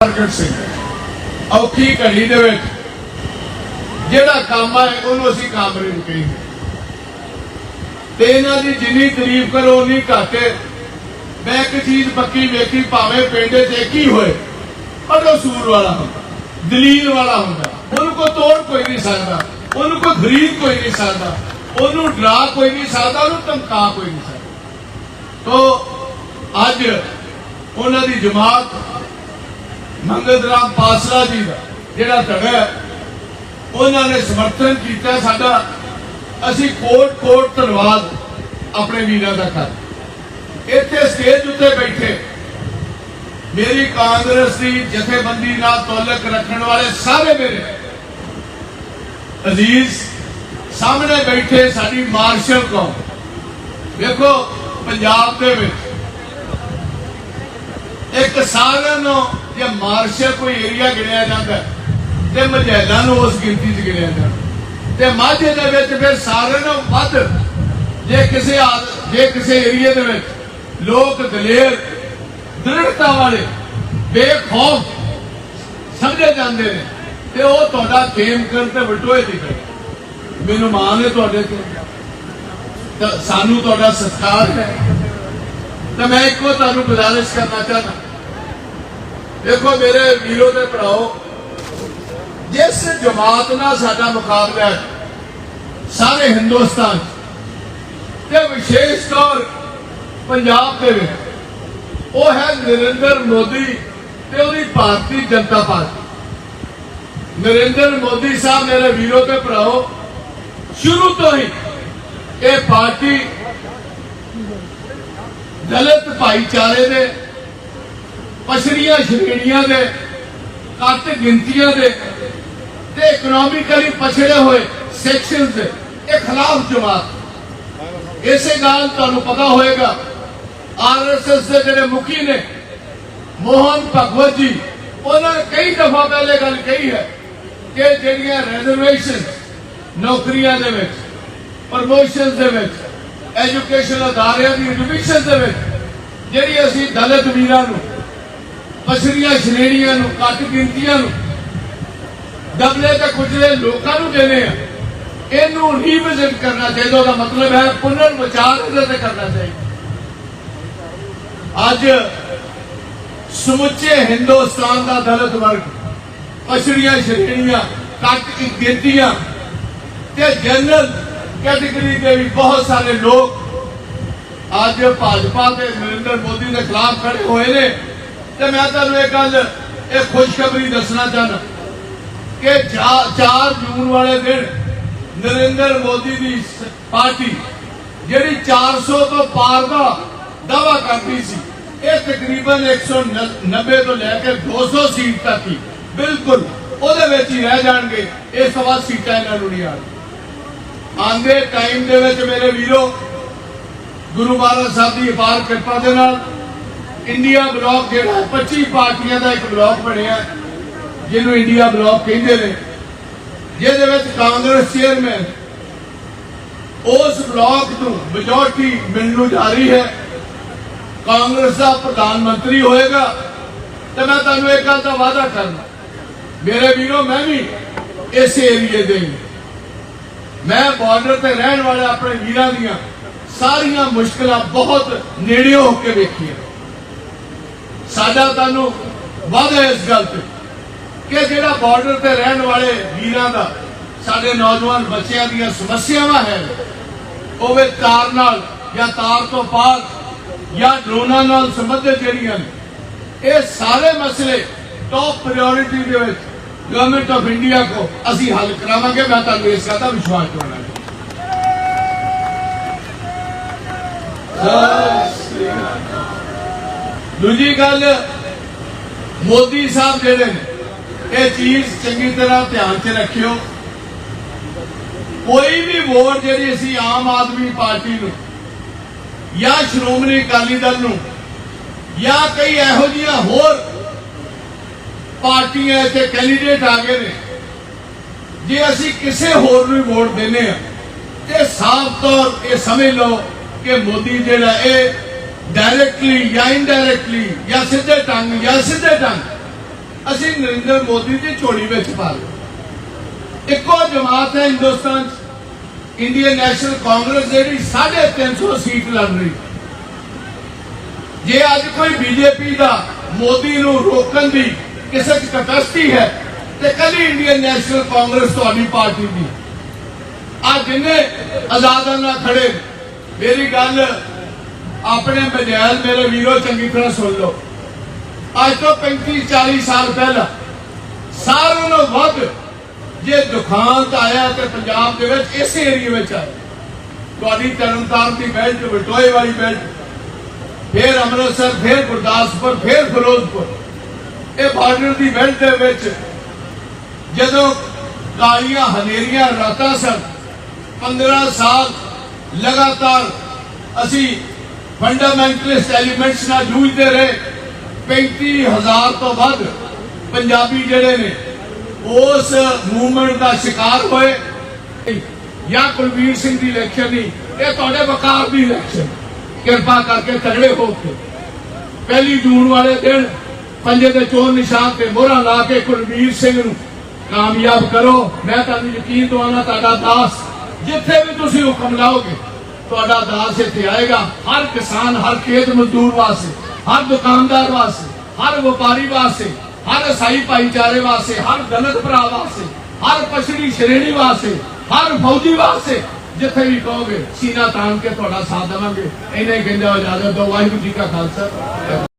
ਪ੍ਰਗਟ ਸਿੰਘ। ਔਖੀ ਘੜੀ ਦੇ ਵਿੱਚ ਜਿਹੜਾ ਕੰਮ ਹੈ ਉਹਨੂੰ ਅਸੀਂ ਕਾਮਰੇ ਕਹਿੰਦੇ। ਤੇ ਇਹਨਾਂ ਦੀ ਜਿੰਨੀ ਤਾਰੀਫ ਕਰੋ, ਉਨੀ ਘੱਟ ਮੈਂ ਇੱਕ ਚੀਜ਼ ਪੱਕੀ ਵੇਖੀ, ਭਾਵੇਂ ਪਿੰਡ 'ਚ ਇੱਕ ਹੋਏ ਪਰ ਸੂਰ ਵਾਲਾ ਹੁੰਦਾ, ਦਲੀਲ ਵਾਲਾ ਹੁੰਦਾ। ਉਹਨੂੰ ਕੋਈ ਤੋੜ ਕੋਈ ਨਹੀਂ ਸਕਦਾ, ਉਹਨੂੰ ਕੋਈ ਖਰੀਦ ਕੋਈ ਨਹੀਂ ਸਕਦਾ, ਉਹਨੂੰ ਡਰਾ ਕੋਈ ਨਹੀਂ ਸਕਦਾ, ਉਹਨੂੰ ਧਮਕਾ ਕੋਈ ਨਹੀਂ ਸਕਦਾ। ਤੋ, ਅੱਜ ਉਹਨਾਂ ਦੀ ਜਮਾਤ ਮੰਗਲ ਰਾਮ ਪਾਸਲਾ ਜੀ ਦਾ ਜਿਹੜਾ ਧੜਾ ਉਹਨਾਂ ਨੇ ਸਮਰਥਨ ਕੀਤਾ ਸਾਡਾ। ਅਸੀਂ ਕੋਟ ਕੋਟ ਧੰਨਵਾਦ ਆਪਣੇ ਵੀਰਾਂ ਦਾ ਕਰ। ਇੱਥੇ ਸਟੇਜ ਉੱਤੇ ਬੈਠੇ। ਮੇਰੀ ਕਾਂਗਰਸ ਦੀ ਜਥੇਬੰਦੀ ਨਾਲ ਤਾਲੁਕ ਰੱਖਣ ਵਾਲੇ ਸਾਰੇ ਮੇਰੇ ਅਜ਼ੀਜ਼, ਸਾਹਮਣੇ ਬੈਠੇ ਸਾਡੀ ਮਾਰਸ਼ਲ ਕੌਮ। ਵੇਖੋ, ਪੰਜਾਬ ਦੇ ਵਿੱਚ ਇੱਕ ਸਾਰਿਆਂ ਨੂੰ ਜੇ ਮਾਰਸ਼ਲ ਕੋਈ ਏਰੀਆ ਗਿਣਿਆ ਜਾਂਦਾ ਤੇ ਮਜੈਲਾਂ ਨੂੰ ਉਸ ਗਿਣਤੀ 'ਚ ਗਿਣਿਆ ਜਾਂਦਾ ਤੇ ਮਾਝੇ ਦੇ ਵਿੱਚ ਫਿਰ ਸਾਰਿਆਂ ਨੂੰ ਵੱਧ ਜੇ ਕਿਸੇ ਜੇ ਕਿਸੇ ਏਰੀਆ ਦੇ ਵਿੱਚ ਲੋਕ ਦਲੇਰ, ਦ੍ਰਿੜਤਾ ਵਾਲੇ, ਬੇਖੌਫ ਸਮਝੇ ਜਾਂਦੇ ਨੇ, ਤੇ ਉਹ ਤੁਹਾਡਾ ਖੇਮ ਕਰਨ ਤੇ ਵਟੋਏ ਦੀ ਕਰ ਮੈਨੂੰ ਮਾਣ ਹੈ ਤੁਹਾਡੇ ਤੇ ਸਾਨੂੰ ਤੁਹਾਡਾ ਸਤਿਕਾਰ ਹੈ। ਤਾਂ ਮੈਂ ਇੱਕੋ ਤੁਹਾਨੂੰ ਗੁਜ਼ਾਰਿਸ਼ ਕਰਨਾ ਚਾਹਨਾ ਦੇਖੋ ਮੇਰੇ ਵੀਰੋ ਤੇ ਭਰਾਓ, ਜਿਸ ਜਮਾਤ ਨਾਲ ਸਾਡਾ ਮੁਕਾਬਲਾ ਹੈ, ਸਾਰੇ ਹਿੰਦੁਸਤਾਨ, ਤੇ ਵਿਸ਼ੇਸ਼ ਤੌਰ ਪੰਜਾਬ ਦੇ ਵਿੱਚ, ਉਹ ਹੈ ਨਰਿੰਦਰ ਮੋਦੀ ਤੇ ਉਹਦੀ ਭਾਰਤੀ ਜਨਤਾ ਪਾਰਟੀ। ਨਰਿੰਦਰ ਮੋਦੀ ਸਾਹਿਬ ਮੇਰੇ ਵੀਰੋ ਤੇ ਭਰਾਓ, ਸ਼ੁਰੂ ਤੋਂ ਹੀ ਇਹ ਪਾਰਟੀ ਦਲਿਤ ਭਾਈਚਾਰੇ ਦੇ, ਪਛੜੀਆਂ ਸ਼੍ਰੇਣੀਆਂ ਦੇ, ਘੱਟ ਗਿਣਤੀਆਂ ਦੇ ਤੇ ਇਕਨੋਮਿਕਲੀ ਪਛੜੇ ਹੋਏ ਸੈਕਸ਼ਨਸ ਦੇ, ਇਹ ਖਿਲਾਫ ਜਮਾਤ। ਇਸੇ ਗੱਲ ਤੁਹਾਨੂੰ ਪਤਾ ਹੋਏਗਾ ਆਰਐਸਐਸ ਦੇ ਜਿਹੜੇ ਮੁਖੀ ਨੇ, ਮੋਹਨ ਭਗਵਤ ਜੀ, ਉਹਨਾਂ ਨੇ ਕਈ ਦਫਾ ਪਹਿਲੇ ਗੱਲ ਕਹੀ ਹੈ ਕਿ ਜਿਹੜੀਆਂ ਰਿਜ਼ਰਵੇਸ਼ਨ ਨੌਕਰੀਆਂ ਦੇ ਵਿੱਚ ਪ੍ਰਮੋਸ਼ਨਸ ਦੇ ਵਿੱਚ ਐਜੂਕੇਸ਼ਨ ਅਦਾਰਿਆਂ ਦੀ ਐਡਮਿਸ਼ਨ ਦੇ ਵਿੱਚ, ਜਿਹੜੀ ਅਸੀਂ ਦਲਿਤ ਵੀਰਾਂ ਨੂੰ, ਪਛੜੀਆਂ ਸ਼੍ਰੇਣੀਆਂ ਨੂੰ, ਘੱਟ ਗਿਣਤੀਆਂ ਨੂੰ ਦਬਲੇ ਤੇ ਕੁਚਲੇ ਲੋਕਾਂ ਨੂੰ ਦੇਣੇ ਆ, ਇਹਨੂੰ ਰੀਵਿਜ਼ਨ ਕਰਨਾ ਚਾਹੀਦਾ, ਉਹਦਾ ਮਤਲਬ ਹੈ ਪੁਨਰ ਵਿਚਾਰ ਇਹਦੇ ਤੇ ਕਰਨਾ ਚਾਹੀਦਾ। ਅੱਜ ਸਮੁੱਚੇ ਹਿੰਦੁਸਤਾਨ ਦਾ ਦਲਿਤ ਵਰਗ, ਪਛੜੀਆਂ ਸ਼੍ਰੇਣੀਆਂ ਘੱਟ ਗਿਣਤੀਆਂ ਤੇ ਜਨਰਲ ਕੈਟਾਗਰੀ ਦੇ ਵੀ ਬਹੁਤ ਸਾਰੇ ਲੋਕ ਅੱਜ ਭਾਜਪਾ ਤੇ ਨਰਿੰਦਰ ਮੋਦੀ ਦੇ ਖਿਲਾਫ ਖੜੇ ਹੋਏ ਨੇ। ਤੇ ਮੈਂ ਤੁਹਾਨੂੰ ਇਹ ਗੱਲ ਇਹ ਖੁਸ਼ਖਬਰੀ ਦੱਸਣਾ ਚਾਹਨਾ ਕਿ 4 ਜੂਨ ਵਾਲੇ ਦਿਨ ਨਰਿੰਦਰ ਮੋਦੀ ਦੀ ਸ- ਪਾਰਟੀ ਜਿਹੜੀ 400 ਤੋਂ ਪਾਰ ਦਾ ਦਾਵਾ ਕਰਦੀ ਸੀ, ਇਹ ਤਕਰੀਬਨ 190 ਤੋਂ ਲੈ ਕੇ 200 ਸੀਟ ਤੱਕ ਹੀ ਬਿਲਕੁਲ ਉਹਦੇ ਵਿੱਚ ਹੀ ਰਹਿ ਜਾਣਗੇ ਇਸ ਤੋਂ ਬਾਅਦ ਸੀਟਾਂ ਇਹਨਾਂ ਨੂੰ ਨਹੀਂ ਆਉਣਗੀਆਂ। ਆਂਦੇ ਟਾਈਮ ਦੇ ਵਿੱਚ ਮੇਰੇ ਵੀਰੋ ਗੁਰੂ ਮਹਾਰਾਜ ਸਾਹਿਬ ਦੀ ਅਪਾਰ ਕਿਰਪਾ ਦੇ ਨਾਲ ਇੰਡੀਆ ਬਲਾਕ ਜਿਹੜਾ ਹੈ, 25 ਪਾਰਟੀਆਂ ਦਾ ਇੱਕ ਬਲਾਕ ਬਣਿਆ ਜਿਹਨੂੰ ਇੰਡੀਆ ਬਲਾਕ ਕਹਿੰਦੇ ਨੇ। ਜਿਹਦੇ ਵਿੱਚ ਕਾਂਗਰਸ ਚੇਅਰਮੈਨ ਉਸ ਬਲਾਕ ਨੂੰ ਮੈਜੋਰਟੀ ਮਿਲਣ ਨੂੰ ਜਾ ਰਹੀ ਹੈ। ਕਾਂਗਰਸ ਦਾ ਪ੍ਰਧਾਨ ਮੰਤਰੀ ਹੋਏਗਾ। ਤੇ ਮੈਂ ਤੁਹਾਨੂੰ ਇੱਕ ਗੱਲ ਦਾ ਵਾਅਦਾ ਕਰਨਾ ਮੇਰੇ ਵੀਰੋ ਮੈਂ ਵੀ ਇਸ ਏਰੀਏ ਦੇ ਮੈਂ ਬਾਰਡਰ ਤੇ ਰਹਿਣ ਵਾਲੇ ਆਪਣੇ ਵੀਰਾਂ ਦੀਆਂ ਸਾਰੀਆਂ ਮੁਸ਼ਕਲਾਂ ਬਹੁਤ ਨੇੜੇ ਹੋ ਕੇ ਵੇਖੀਆਂ। ਸਾਡਾ ਤੁਹਾਨੂੰ ਵਾਅਦਾ ਇਸ ਗੱਲ ਤੇ ਕਿ ਜਿਹੜਾ ਬਾਰਡਰ ਤੇ ਰਹਿਣ ਵਾਲੇ ਵੀਰਾਂ ਦਾ ਸਾਡੇ ਨੌਜਵਾਨ ਬੱਚਿਆਂ ਦੀਆਂ ਸਮੱਸਿਆਵਾਂ ਹੈ, ਉਹ ਵੀ ਤਾਰ ਨਾਲ ਜਾਂ ਤਾਰ ਤੋਂ ਪਾਰ ਜਾਂ ਡਰੋਨਾਂ ਨਾਲ ਸੰਬੰਧਿਤ ਜਿਹੜੀਆਂ ਨੇ, ਇਹ ਸਾਰੇ ਮਸਲੇ ਟੌਪ ਪ੍ਰਾਇੋਰਟੀ ਦੇ ਵਿੱਚ ਗਵਰਨਮੈਂਟ ਆਫ ਇੰਡੀਆ ਕੋ ਅਸੀਂ ਹੱਲ ਕਰਾਵਾਂਗੇ, ਮੈਂ ਤੁਹਾਨੂੰ ਇਸ ਗੱਲ ਦਾ ਵਿਸ਼ਵਾਸ ਦਿਵਾਉਣਾ ਦੂਜੀ ਗੱਲ, ਮੋਦੀ ਸਾਹਿਬ ਜਿਹੜੇ ਨੇ, ਇਹ ਚੀਜ਼ ਚੰਗੀ ਤਰ੍ਹਾਂ ਧਿਆਨ 'ਚ ਰੱਖਿਓ। ਕੋਈ ਵੀ ਵੋਟ ਜਿਹੜੀ ਅਸੀਂ ਆਮ ਆਦਮੀ ਪਾਰਟੀ ਨੂੰ, ਜਾਂ ਸ਼੍ਰੋਮਣੀ ਅਕਾਲੀ ਦਲ ਨੂੰ, ਜਾਂ ਕਈ ਇਹੋ ਜਿਹੀਆਂ ਹੋਰ ਪਾਰਟੀਆਂ ਤੇ ਕੈਂਡੀਡੇਟ ਆ ਗਏ ਨੇ। ਜੇ ਅਸੀਂ ਕਿਸੇ ਹੋਰ ਨੂੰ ਵੋਟ ਦਿੰਨੇ ਆ ਤੇ ਸਾਫ਼ ਤੌਰ ਇਹ ਸਮਝ ਲਓ ਕਿ ਮੋਦੀ ਜਿਹੜਾ ਇਹ ਡਾਇਰੈਕਟਲੀ ਜਾਂ ਇਨਡਾਇਰੈਕਟਲੀ ਜਾਂ ਸਿੱਧੇ ਢੰਗ ਜਾਂ ਸਿੱਧੇ ਢੰਗ, ਅਸੀਂ ਨਰਿੰਦਰ ਮੋਦੀ ਦੀ ਝੋਲੀ ਵਿੱਚ ਪਾ ਲਓ। ਇੱਕੋ ਜਮਾਤ ਹੈ ਹਿੰਦੁਸਤਾਨ 'ਚ। ਇੰਡੀਅਨ ਨੈਸ਼ਨਲ ਕਾਂਗਰਸ ਜਿਹੜੀ 350 ਸੀਟ ਲੜ ਰਹੀ। ਜੇ ਅੱਜ ਕੋਈ ਬੀਜੇਪੀ ਦਾ ਮੋਦੀ ਨੂੰ ਰੋਕਣ ਦੀ ਕਿਸੇ ਚ ਕਪੈਸਿਟੀ ਹੈ ਤੇ ਕੱਲੀ ਇੰਡੀਅਨ ਨੈਸ਼ਨਲ ਕਾਂਗਰਸ ਤੁਹਾਡੀ ਪਾਰਟੀ ਦੀ। ਆ ਜਿੰਨੇ ਆਜ਼ਾਦਾਂ ਨਾਲ ਖੜੇ, ਮੇਰੀ ਗੱਲ ਆਪਣੇ ਬਜਾਇਲ ਮੇਰੇ ਵੀਰੋ ਚੰਗੀ ਤਰ੍ਹਾਂ ਸੁਣ ਲਓ। ਅੱਜ ਤੋਂ 35 40 ਸਾਲ ਪਹਿਲਾਂ ਸਾਰਿਆਂ ਨੂੰ ਵੱਧ ਜੇ ਦੁਖਾਂਤ ਆਇਆ ਤੇ ਪੰਜਾਬ ਦੇ ਵਿੱਚ ਇਸੇ ਏਰੀਆ ਵਿੱਚ ਆਇਆ। ਤੁਹਾਡੀ ਤਰਨਤਾਰਨ ਦੀ ਬੈਲਟ ਵਟੋਏ ਵਾਲੀ ਬੈਲਟ, ਫਿਰ ਅੰਮ੍ਰਿਤਸਰ, ਫਿਰ ਗੁਰਦਾਸਪੁਰ, ਫਿਰ ਫਿਰੋਜ਼ਪੁਰ। ਇਹ ਬਾਰਡਰ ਦੀ ਬੈਲਟ ਦੇ ਵਿੱਚ ਜਦੋਂ ਕਾਲੀਆਂ ਹਨੇਰੀਆਂ ਰਾਤਾਂ ਸਨ 15 ਸਾਲ ਲਗਾਤਾਰ ਅਸੀਂ ਫੰਡਾਮੈਂਟਲਿਸਟ ਐਲੀਮੈਂਟਸ ਨਾਲ ਜੂਝਦੇ ਰਹੇ 35000 ਤੋਂ ਵੱਧ ਪੰਜਾਬੀ ਜਿਹੜੇ ਨੇ, ਉਸ ਮੂਵਮੈਂਟ ਦਾ ਸ਼ਿਕਾਰ ਹੋਏ। ਜਾਂ ਕੁਲਵੀਰ ਸਿੰਘ ਦੀ ਇਲੈਕਸ਼ਨ ਨਹੀਂ, ਇਹ ਤੁਹਾਡੇ ਵਕਾਰ ਦੀ ਇਲੈਕਸ਼ਨ ਕਿਰਪਾ ਕਰਕੇ ਤਗੜੇ ਹੋ ਕੇ। ਪਹਿਲੀ ਜੂਨ ਵਾਲੇ ਦਿਨ ਪੰਜੇ ਦੇ ਚੋਣ ਨਿਸ਼ਾਨ ਤੇ ਮੋਹਰਾਂ ਲਾ ਕੇ ਕੁਲਵੀਰ ਸਿੰਘ ਨੂੰ ਕਾਮਯਾਬ ਕਰੋ। ਮੈਂ ਤੁਹਾਨੂੰ ਯਕੀਨ ਦਵਾਉਣਾ, ਤੁਹਾਡਾ ਦਾਸ ਜਿੱਥੇ ਵੀ ਤੁਸੀਂ ਹੁਕਮ ਲਾਓਗੇ, ਤੁਹਾਡਾ ਦਾਸ ਇੱਥੇ ਆਏਗਾ। ਹਰ ਕਿਸਾਨ, ਹਰ ਖੇਤ ਮਜ਼ਦੂਰ ਵਾਸਤੇ, ਹਰ ਦੁਕਾਨਦਾਰ ਵਾਸਤੇ, ਹਰ ਵਪਾਰੀ ਵਾਸਤੇ, ਹਰ ਸਾਈ ਭਾਈਚਾਰੇ ਵਾਸਤੇ, ਹਰ ਦਲਿਤ ਭਰਾ ਵਾਸਤੇ, ਹਰ ਪਛੜੀ ਸ਼੍ਰੇਣੀ ਵਾਸਤੇ, ਹਰ ਫੌਜੀ ਵਾਸਤੇ, ਜਿੱਥੇ ਵੀ ਕਹੋਗੇ, ਸੀਨਾ ਤਾਣ ਕੇ ਤੁਹਾਡਾ ਸਾਥ ਦੇਵਾਂਗੇ। ਇਹਨੇ ਕਹਿੰਦਾ ਇਜਾਜ਼ਤ ਦਿਓ, ਵਾਹਿਗੁਰੂ ਜੀ ਕਾ ਖਾਲਸਾ।